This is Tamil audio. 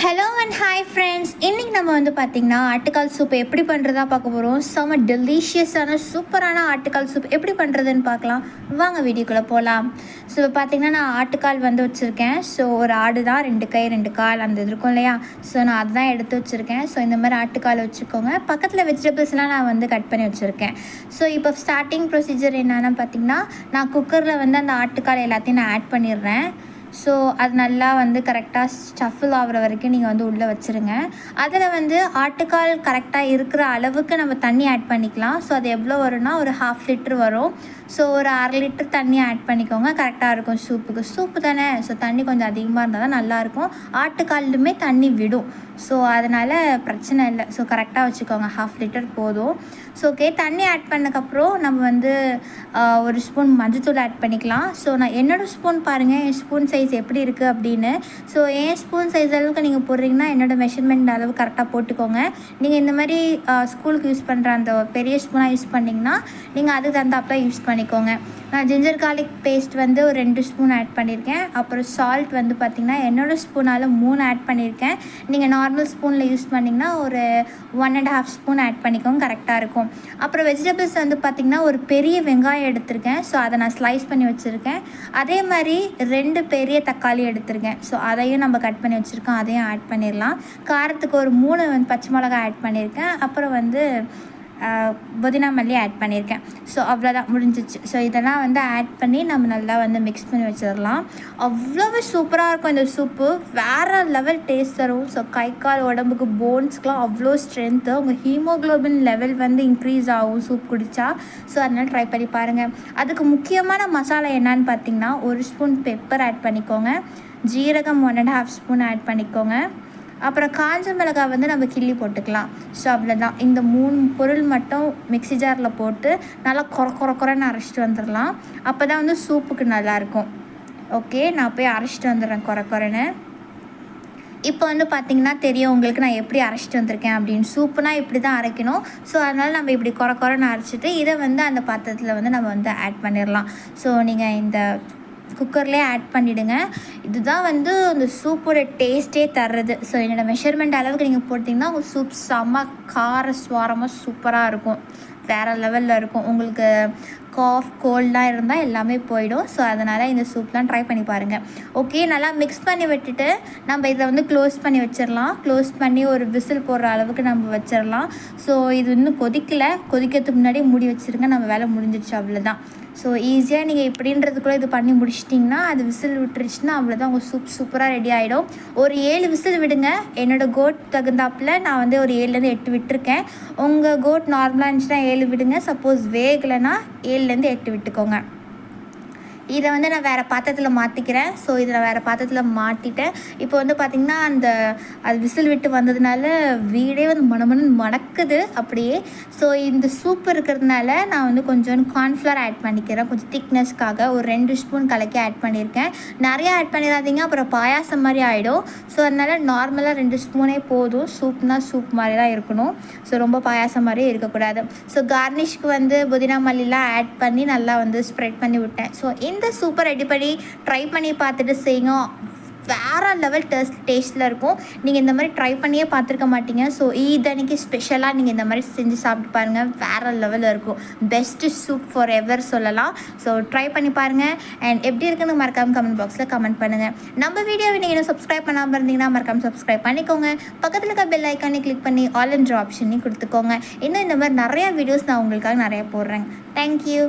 ஹலோ அண்ட் ஹாய் ஃப்ரெண்ட்ஸ் இன்றைக்கி நம்ம வந்து பார்த்திங்கன்னா ஆட்டுக்கால் சூப் எப்படி பண்ணுறதா பார்க்க போகிறோம் செம்ம டெலிஷியஸான சூப்பரான ஆட்டுக்கால் சூப் எப்படி பண்ணுறதுன்னு பார்க்கலாம். வாங்க வீடியோக்குள்ளே போகலாம் ஸோ இப்போ பார்த்திங்கன்னா நான் ஆட்டுக்கால் வந்து வச்சுருக்கேன். ஸோ ஒரு ஆடு தான் ரெண்டு கை ரெண்டு கால் அந்த இது இருக்கும் இல்லையா? ஸோ நான் அதுதான் எடுத்து வச்சுருக்கேன். ஸோ இந்த மாதிரி ஆட்டுக்கால் வச்சுக்கோங்க. பக்கத்தில் வெஜிடபிள்ஸ்லாம் நான் வந்து கட் பண்ணி வச்சுருக்கேன். ஸோ இப்போ ஸ்டார்டிங் ப்ரொசீஜர் என்னென்னா பார்த்திங்கன்னா நான் குக்கரில் வந்து அந்த ஆட்டுக்கால் எல்லாத்தையும் நான் ஆட் பண்ணிடுறேன். ஸோ அது நல்லா வந்து கரெக்டாக ஸ்டஃபில் ஆகிற வரைக்கும் நீங்கள் வந்து உள்ளே வச்சுருங்க. அதில் வந்து ஆட்டுக்கால் கரெக்டாக இருக்கிற அளவுக்கு நம்ம தண்ணி ஆட் பண்ணிக்கலாம். ஸோ அது எவ்வளோ வரும்னா ஒரு ஹாஃப் லிட்ரு வரும். ஸோ ஒரு அரை லிட்டர் தண்ணி ஆட் பண்ணிக்கோங்க. கரெக்டாக இருக்கும் சூப்புக்கு. சூப்பு தானே? ஸோ தண்ணி கொஞ்சம் அதிகமாக இருந்தால் தான் நல்லாயிருக்கும் ஆட்டுக்காலுமே தண்ணி விடும். ஸோ அதனால் பிரச்சனை இல்லை. ஸோ கரெக்டாக வச்சுக்கோங்க. ஹாஃப் லிட்டர் போதும். ஸோ ஓகே தண்ணி ஆட் பண்ணக்கப்புறம் நம்ம வந்து ஒரு ஸ்பூன் மஞ்சத்தூள் ஆட் பண்ணிக்கலாம். ஸோ நான் என்னோடய ஸ்பூன் பாருங்கள் என் ஸ்பூன் சைஸ் எப்படி இருக்குது அப்படின்னு. ஸோ ஏன் ஸ்பூன் சைஸ் அளவுக்கு நீங்கள் போடுறீங்கன்னா என்னோடய மெஷர்மெண்ட் அளவு கரெக்டாக போட்டுக்கோங்க. நீங்கள் இந்த மாதிரி ஸ்கூலுக்கு யூஸ் பண்ணுற அந்த பெரிய ஸ்பூனாக யூஸ் பண்ணிங்கன்னா நீங்கள் அதுக்கு தகுந்தாப்பில் யூஸ் பண்ணிக்கோங்க. நான் ஜிஞ்சர் கார்லிக் பேஸ்ட் வந்து ஒரு ரெண்டு ஸ்பூன் ஆட் பண்ணியிருக்கேன் அப்புறம் சால்ட் வந்து பார்த்திங்கன்னா என்னோடய ஸ்பூனால் மூணு ஆட் பண்ணியிருக்கேன் நீங்கள் நார்மல் ஸ்பூனில் யூஸ் பண்ணிங்கன்னா ஒரு one and half spoon add பண்ணிக்கோங்க கரெக்டாக இருக்கும். அப்புறம் வெஜிடபிள்ஸ் வந்து பார்த்திங்கன்னா ஒரு பெரிய வெங்காயம் எடுத்திருக்கேன். ஸோ அதை நான் ஸ்லைஸ் பண்ணி வச்சுருக்கேன். அதே மாதிரி ரெண்டு பெரிய பெரிய தக்காளி எடுத்திருக்கேன். ஸோ அதையும் நம்ம கட் பண்ணி வச்சுருக்கோம். அதையும் ஆட் பண்ணிடலாம் காரத்துக்கு ஒரு மூணு வந்து பச்சை மிளகா ஆட் பண்ணியிருக்கேன் அப்புறம் வந்து புதினா மல்லி ஆட் பண்ணியிருக்கேன். ஸோ அவ்வளோதான் முடிஞ்சிச்சு. ஸோ இதெல்லாம் வந்து ஆட் பண்ணி நம்ம நல்லா வந்து மிக்ஸ் பண்ணி வச்சிடலாம். அவ்வளோ சூப்பராக இருக்கும் இந்த சூப்பு வேறு லெவல் டேஸ்ட் தரும். ஸோ கை கால் உடம்புக்கு போன்ஸ்க்கெலாம் அவ்வளோ ஸ்ட்ரென்த்து உங்கள் ஹீமோக்ளோபின் லெவல் வந்து இன்க்ரீஸ் ஆகும் சூப் குடித்தா ஸோ அதனால் ட்ரை பண்ணி பாருங்கள் அதுக்கு முக்கியமான மசாலா என்னன்னு பார்த்தீங்கன்னா ஒரு ஸ்பூன் பெப்பர் ஆட் பண்ணிக்கோங்க. ஜீரகம் one and half spoon add பண்ணிக்கோங்க. அப்புறம் காஞ்ச மிளகாய் வந்து நம்ம கிள்ளி போட்டுக்கலாம். ஸோ அவ்வளோதான் இந்த மூணு பொருள் மட்டும் மிக்சி ஜாரில் போட்டு நல்லா குற குற குறைன்னு அரைச்சிட்டு வந்துடலாம். அப்போ தான் வந்து சூப்புக்கு நல்லாயிருக்கும். ஓகே நான் போய் அரைச்சிட்டு வந்துடுறேன் குறை குறைன்னு இப்போ வந்து பார்த்திங்கன்னா தெரியும் உங்களுக்கு நான் எப்படி அரைச்சிட்டு வந்திருக்கேன் அப்படின்னு. சூப்புனா இப்படி தான் அரைக்கணும். ஸோ அதனால் நம்ம இப்படி குறை குறைன்னு அரைச்சிட்டு இதை வந்து அந்த பாத்திரத்தில் வந்து நம்ம வந்து ஆட் பண்ணிடலாம். ஸோ நீங்கள் இந்த குக்கர்லேயே ஆட் பண்ணிவிடுங்க இதுதான் வந்து அந்த சூப்போட டேஸ்ட்டே தர்றது. ஸோ என்னோடய மெஷர்மெண்ட் அளவுக்கு நீங்கள் போட்டிங்கன்னா உங்கள் சூப் செம்ம கார சுவாரமாக சூப்பராக இருக்கும். வேறு லெவலில் இருக்கும். உங்களுக்கு காஃப் கோல்டாக இருந்தால் எல்லாமே போயிடும். ஸோ அதனால் இந்த சூப்லாம் ட்ரை பண்ணி பாருங்கள் ஓகே நல்லா மிக்ஸ் பண்ணி விட்டுட்டு நம்ம இதை வந்து க்ளோஸ் பண்ணி வச்சிடலாம் க்ளோஸ் பண்ணி ஒரு விசில் போடுற அளவுக்கு நம்ம வச்சிடலாம் ஸோ இது இன்னும் கொதிக்கலை. கொதிக்கிறதுக்கு முன்னாடி மூடி வச்சுருங்க. நம்ம வேலை முடிஞ்சிடுச்சு அவ்வளோதான் ஸோ ஈஸியாக நீங்கள் இப்படின்றதுக்குள்ளே இது பண்ணி முடிச்சிட்டிங்கன்னா அது விசில் விட்டுருச்சுன்னா அவ்வளோதான் உங்கள் சூப் சூப்பராக ரெடி ஆகிடும் ஒரு ஏழு விசில் விடுங்க. என்னோடய கோட் தகுந்தாப்பில் நான் வந்து ஒரு ஏழுலேருந்து எட்டு விட்டுருக்கேன். உங்கள் கோட் நார்மலாக இருந்துச்சுன்னா ஏழு விடுங்க. சப்போஸ் வேகலைன்னா ஏழு ஏழுலேருந்து எட்டு விட்டுக்கோங்க. இதை வந்து நான் வேறு பாத்திரத்தில் மாற்றிக்கிறேன் ஸோ இதை நான் வேறு பாத்திரத்தில் மாட்டிட்டேன். இப்போ வந்து பார்த்திங்கன்னா அந்த அது விசில் விட்டு வந்ததுனால வீடே வந்து மணமணு மணக்குது அப்படியே. ஸோ இந்த சூப் இருக்கிறதுனால நான் வந்து கொஞ்சம் கார்ன்ஃப்ளவர் ஆட் பண்ணிக்கிறேன். கொஞ்சம் திக்னஸ்க்காக ஒரு ரெண்டு ஸ்பூன் கலக்கி ஆட் பண்ணியிருக்கேன். நிறையா ஆட் பண்ணிடாதீங்க அப்புறம் பாயாசம் மாதிரி ஆகிடும் ஸோ அதனால் நார்மலாக ரெண்டு ஸ்பூனே போதும். சூப்னா சூப் மாதிரி தான் இருக்கணும். ஸோ ரொம்ப பாயாசம் மாதிரியே இருக்கக்கூடாது. ஸோ கார்னிஷ்க்கு வந்து புதினா மல்லிலாம் ஆட் பண்ணி நல்லா வந்து ஸ்ப்ரெட் பண்ணி விட்டேன். ஸோ இந்த சூப்பர் ரெடி பண்ணி ட்ரை பண்ணி பார்த்துட்டு செய்யுங்க. வேறு லெவல் டேஸ்ட் டேஸ்ட்டில் இருக்கும். நீங்கள் இந்த மாதிரி ட்ரை பண்ணியே பார்த்துருக்க மாட்டீங்க. ஸோ ஈதனைக்கு ஸ்பெஷலாக நீங்கள் இந்த மாதிரி செஞ்சு சாப்பிட்டு பாருங்கள் வேறு லெவலில் இருக்கும். பெஸ்ட்டு சூப் ஃபார் எவர் சொல்லலாம். ஸோ ட்ரை பண்ணி பாருங்கள் அண்ட் எப்படி இருக்குன்னு மறக்காமல் கமெண்ட் பாக்ஸில் கமெண்ட் பண்ணுங்கள் நம்ம வீடியோவை நீங்கள் இன்னும் சப்ஸ்கிரைப் பண்ணாமல் இருந்தீங்கன்னா மறக்காமல் சப்ஸ்கிரைப் பண்ணிக்கோங்க. பக்கத்தில் இருக்க பெல் ஐக்கானே கிளிக் பண்ணி ஆல் என்ற ஆப்ஷனையும் கொடுத்துக்கோங்க. இன்னும் இந்த மாதிரி நிறையா வீடியோஸ் நான் உங்களுக்காக நிறையா போடுறேன். தேங்க்யூ